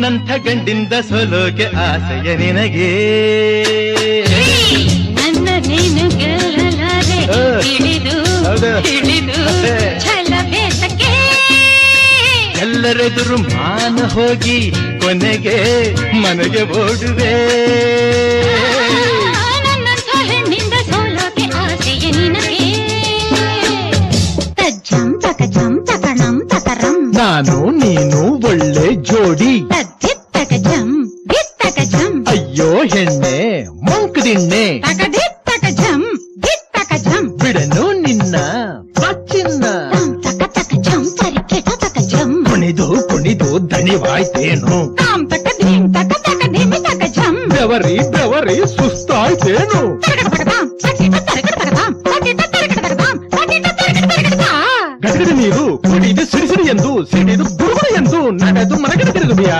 ನನ್ನಂಥ ಗಂಡಿಂದ ಸೋಲೋಕೆ ಆಸೆಯ ನಿನಗೆ. ನನ್ನ ನೀನು ಗೆಲ್ಲಲಾರೆ ಹಿಡಿದು ಹಿಡಿದು ಎಲ್ಲರೆದುರು ಮಾನ ಹೋಗಿ ಕೊನೆಗೆ ಮನೆಗೆ ಓಡುವೆ. ನನ್ನಂಥ ಹೆಣ್ಣಿಂದ ಸೋಲೋಕೆ ಆಸೆಯ ನಿನಗೆ. ತಜ್ಜಂ ತಕಜಂ ತಕಣಂ ತಕರಂ ನಾನು ನೀನು ಒಳ್ಳೆ ಜೋಡಿ. ಅಯ್ಯೋ ಹೆಣ್ಣೆ ಮಂಕದಿಣ್ಣೆ ತಕದಿತ್ತಕಜಂ ದಿತ್ತಕಜಂ ಬಿಡನು ನಿನ್ನ ಚಿನ್ನ ತಾಂ ತಕ ತಕಜಂ ತರಿಕೆಟ ತಕಜಂ ಕುಣಿದು ಕುಣಿದು ದಣಿವಾಯ್ತೇನು ತಾಂ ತಕ ಧೀಂ ತಕ ತಕ ಧಿಮಿ ತಕಜಂ ಬೆವರಿ ಬೆವರಿ ಸುಸ್ತಾಯ್ತೇನು ತರಗಡತಕತಾಂ ತಕಿಟ ತರಗಡತಕತಾಂ ತಕಿಟ ತರಗಡತಕತಾಂ ತಕಿಟ ತರಗಡತಕತಾ ಗಡಗಡ ನೀರು ಕುಡಿದು ಸಿಡಿಸಿಡಿ ಎಂದು ಸಿಡಿದು ಬುರುಗುಡು ಎಂದು ನಡೆದು ಮನೆಗೆ ತಿರುಗುವಿಯಾ